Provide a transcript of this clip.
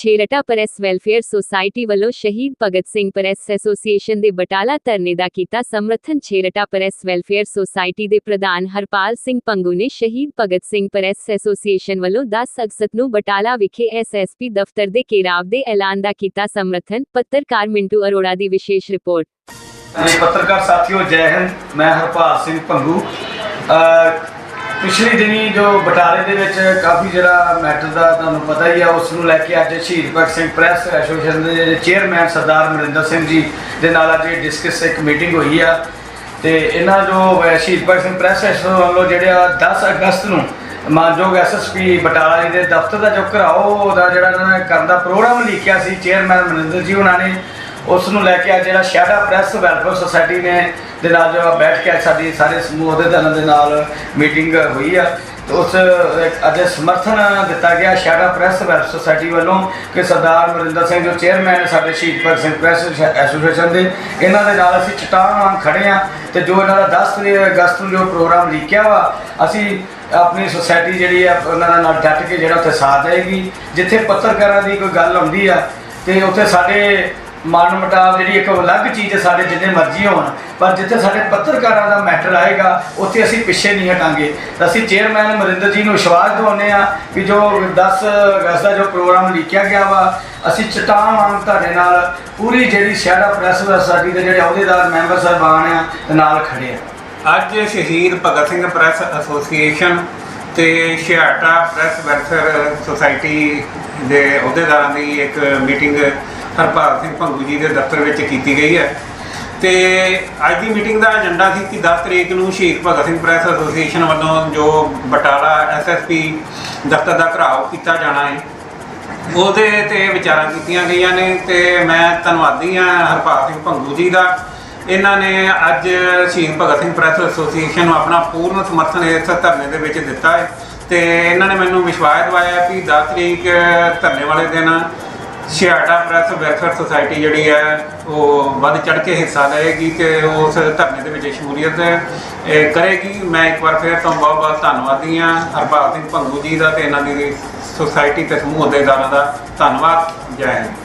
Chheharta press welfare society ਵੱਲੋਂ ਸ਼ਹੀਦ Bhagat Singh press association ਦੇ ਬਟਾਲਾ ਧਰਨੇ ਦਾ ਕੀਤਾ ਸਮਰਥਨ। ਛੇਰਟਾ ਪ੍ਰੈਸ ਵੈਲਫੇਅਰ ਸੁਸਾਇਟੀ ਦੇ ਪ੍ਰਧਾਨ ਹਰਪਾਲ ਸਿੰਘ ਪੰਗੂ ਨੇ ਸ਼ਹੀਦ ਭਗਤ ਸਿੰਘ ਪ੍ਰੈਸ ਐਸੋਸੀਏਸ਼ਨ ਵੱਲੋਂ 10 ਅਗਸਤ ਨੂੰ ਬਟਾਲਾ ਵਿਖੇ ਐਸਐਸਪੀ ਦਫ਼ਤਰ ਦੇ ਘੇਰਾਵ ਦੇ ਐਲਾਨ ਦਾ ਕੀਤਾ ਸਮਰਥਨ। ਪੱਤਰਕਾਰ ਮਿੰਟੂ ਅਰੋੜਾ ਦੀ ਵਿਸ਼ੇਸ਼ ਰਿਪੋਰਟ। ਪੱਤਰਕਾਰ ਸਾਥੀਓ, ਜੈ ਹਿੰਦ। ਮੈਂ ਹਰਪਾਲ ਸਿੰਘ ਭੰਗੂ ਪਿਛਲੇ ਦਿਨੀ ਜੋ ਬਟਾਲੇ ਦੇ ਵਿੱਚ ਕਾਫੀ ਜਿਹੜਾ ਮੈਟਰ ਦਾ ਤੁਹਾਨੂੰ ਪਤਾ ਹੀ ਆ, ਉਸ ਨੂੰ ਲੈ ਕੇ ਅੱਜ ਸ਼ਹੀਦ ਭਗਤ ਸਿੰਘ ਪ੍ਰੈਸ ਐਸੋਸੀਏਸ਼ਨ ਦੇ ਜਿਹੜੇ ਚੇਅਰਮੈਨ ਸਰਦਾਰ ਮਰਿੰਦਰ ਸਿੰਘ ਜੀ ਦੇ ਨਾਲ ਅੱਜ ਡਿਸਕਸ ਇੱਕ ਮੀਟਿੰਗ ਹੋਈ ਆ। ਤੇ ਇਹਨਾਂ ਜੋ ਸ਼ਹੀਦ ਭਗਤ ਸਿੰਘ ਪ੍ਰੈਸ ਐਸੋਸੀਏਸ਼ਨ ਵੱਲੋਂ ਜਿਹੜੇ ਆ 10 ਅਗਸਤ ਨੂੰ ਮਾਨਯੋਗ ਐਸਐਸਪੀ ਬਟਾਲਾ ਜੀ ਦੇ ਦਫ਼ਤਰ ਦਾ ਜੋ ਘਰਾਓ ਦਾ ਜਿਹੜਾ ਇਹਨਾਂ ਨੇ ਕਰਨ ਦਾ ਪ੍ਰੋਗਰਾਮ ਲਿਖਿਆ ਸੀ, ਚੇਅਰਮੈਨ ਮਨਿੰਦਰ ਜੀ ਉਹਨਾਂ ਨੇ ਉਸ ਨੂੰ ਲੈ ਕੇ ਅੱਜ ਜਿਹੜਾ ਸ਼ਾਡਾ ਪ੍ਰੈਸ ਵੈਲਫੇਅਰ ਸੁਸਾਇਟੀ ਨੇ ਦੇ ਨਾਲ ਜੋ ਬੈਠ ਕੇ ਅੱਜ ਸਾਡੀ ਸਾਰੇ ਸਮੂਹ ਅਹੁਦੇਦਾਰਾਂ ਦੇ ਨਾਲ ਮੀਟਿੰਗ ਹੋਈ ਆ। ਉਸ ਅੱਜ ਸਮਰਥਨ ਦਿੱਤਾ ਗਿਆ ਸ਼ਾਡਾ ਪ੍ਰੈਸ ਵੈਲਫੇਅਰ ਸੁਸਾਇਟੀ ਵੱਲੋਂ ਕਿ ਸਰਦਾਰ ਮਰਿੰਦਰ ਸਿੰਘ ਜੋ ਚੇਅਰਮੈਨ ਸਾਡੇ ਸ਼ਹੀਦ ਭਗਤ ਸਿੰਘ ਪ੍ਰੈਸ ਐਸੋਸੀਏਸ਼ਨ ਦੇ, ਇਹਨਾਂ ਦੇ ਨਾਲ ਅਸੀਂ ਚਟਾਨ ਵਾਂਗ ਖੜੇ ਆ ਤੇ ਜੋ ਇਹਨਾਂ ਦਾ 10 ਅਗਸਤ ਨੂੰ ਜੋ ਪ੍ਰੋਗਰਾਮ ਲਿਖਿਆ ਵਾ, ਅਸੀਂ ਆਪਣੀ ਸੁਸਾਇਟੀ ਜਿਹੜੀ ਆ, ਉਹਨਾਂ ਦੇ ਨਾਲ ਡਟ ਕੇ ਜਿਹੜਾ ਉੱਥੇ ਸਾਥ ਦੇਗੀ ਜਿੱਥੇ ਪੱਤਰਕਾਰਾਂ ਦੀ ਕੋਈ ਗੱਲ ਆਉਂਦੀ ਆ, ਤੇ ਉੱਥੇ ਸਾਡੇ ਮਨ ਮਟਾਵ ਜਿਹੜੀ ਇੱਕ ਅਲੱਗ ਚੀਜ਼ ਹੈ, ਸਾਡੇ ਜਿੰਨੇ ਮਰਜ਼ੀ ਹੋਣ, ਪਰ ਜਿੱਥੇ ਸਾਡੇ ਪੱਤਰਕਾਰਾਂ ਦਾ ਮੈਟਰ ਆਏਗਾ, ਉੱਥੇ ਅਸੀਂ ਪਿੱਛੇ ਨਹੀਂ ਹਟਾਂਗੇ। ਅਸੀਂ ਚੇਅਰਮੈਨ ਮਰਿੰਦਰ ਜੀ ਨੂੰ ਵਿਸ਼ਵਾਸ ਦਿਵਾਉਂਦੇ ਆ ਕਿ ਜੋ 10 ਅਗਸਤ ਦਾ ਜੋ ਪ੍ਰੋਗਰਾਮ ਲਿਖਿਆ ਗਿਆ ਵਾ, ਅਸੀਂ ਚਟਾਨ ਵਾਂਗ ਤੁਹਾਡੇ ਨਾਲ, ਪੂਰੀ ਜਿਹੜੀ ਸ਼ਹਿਰਾ ਪ੍ਰੈਸ ਸੁਸਾਇਟੀ ਦੇ ਜਿਹੜੇ ਅਹੁਦੇਦਾਰ ਮੈਂਬਰ ਸਾਹਿਬਾਨ ਆ ਤੇ ਨਾਲ ਖੜੇ ਆ। ਅੱਜ ਸ਼ਹੀਦ ਭਗਤ ਸਿੰਘ ਪ੍ਰੈਸ ਐਸੋਸੀਏਸ਼ਨ ਤੇ ਸ਼ਿਆਟਾ ਪ੍ਰੈਸ ਵੈਲਫੇਅਰ ਸੁਸਾਇਟੀ ਦੇ ਅਹੁਦੇਦਾਰਾਂ ਦੀ ਇੱਕ ਮੀਟਿੰਗ ਹਰਪਾਲ ਸਿੰਘ ਭੰਗੂ ਜੀ ਦੇ ਦਫ਼ਤਰ ਵਿੱਚ ਕੀਤੀ ਗਈ ਹੈ। ਤੇ ਅੱਜ ਦੀ ਮੀਟਿੰਗ ਦਾ ਏਜੰਡਾ ਸੀ ਕਿ 10 ਤਰੀਕ ਨੂੰ ਸ਼ਹੀਦ ਭਗਤ ਸਿੰਘ ਪ੍ਰੈਸ ਐਸੋਸੀਏਸ਼ਨ ਵੱਲੋਂ ਜੋ ਬਟਾਲਾ ਐਸਐਸਪੀ ਦਫ਼ਤਰ ਦਾ ਘਰਾਓ ਕੀਤਾ ਜਾਣਾ ਹੈ, ਉਹਦੇ ਤੇ ਵਿਚਾਰਾਂ ਕੀਤੀਆਂ ਗਈਆਂ ਨੇ ਤੇ ਮੈਂ ਧੰਨਵਾਦੀ ਹਾਂ ਹਰਪਾਲ ਸਿੰਘ ਭੰਗੂ ਜੀ ਦਾ। ਇਹਨਾਂ ਨੇ ਅੱਜ ਸ਼ਹੀਦ ਭਗਤ ਸਿੰਘ ਪ੍ਰੈਸ ਐਸੋਸੀਏਸ਼ਨ ਨੂੰ ਆਪਣਾ ਪੂਰਨ ਸਮਰਥਨ ਇਸ ਧਰਨੇ ਦੇ ਵਿੱਚ ਦਿੱਤਾ ਹੈ ਤੇ ਇਹਨਾਂ ਨੇ ਮੈਨੂੰ ਵਿਸ਼ਵਾਸ ਦਿਵਾਇਆ ਕਿ 10 ਤਰੀਕ ਧਰਨੇ ਵਾਲੇ ਦਿਨ ਛਿਆਟਾ ਪ੍ਰੈਸ ਵੈਲਫੇਅਰ ਸੁਸਾਇਟੀ ਜਿਹੜੀ ਹੈ, ਉਹ ਵੱਧ ਚੜ ਕੇ ਹਿੱਸਾ ਲਏਗੀ ਤੇ ਉਸ ਧਰਨੇ ਦੇ ਵਿੱਚ ਸ਼ਮੂਲੀਅਤ ਇਹ ਕਰੇਗੀ। ਮੈਂ ਇੱਕ ਵਾਰ ਫਿਰ ਤੋਂ ਬਹੁਤ ਬਹੁਤ ਧੰਨਵਾਦੀ ਹਾਂ ਹਰਪਾਲ ਸਿੰਘ ਭੰਗੂ ਜੀ ਦਾ ਤੇ ਇਹਨਾਂ ਦੀ ਸੁਸਾਇਟੀ ਤੇ ਸਮੂਹ ਅਹੁਦੇਦਾਰਾਂ ਦਾ ਧੰਨਵਾਦ। ਜੈ ਹਿੰਦ।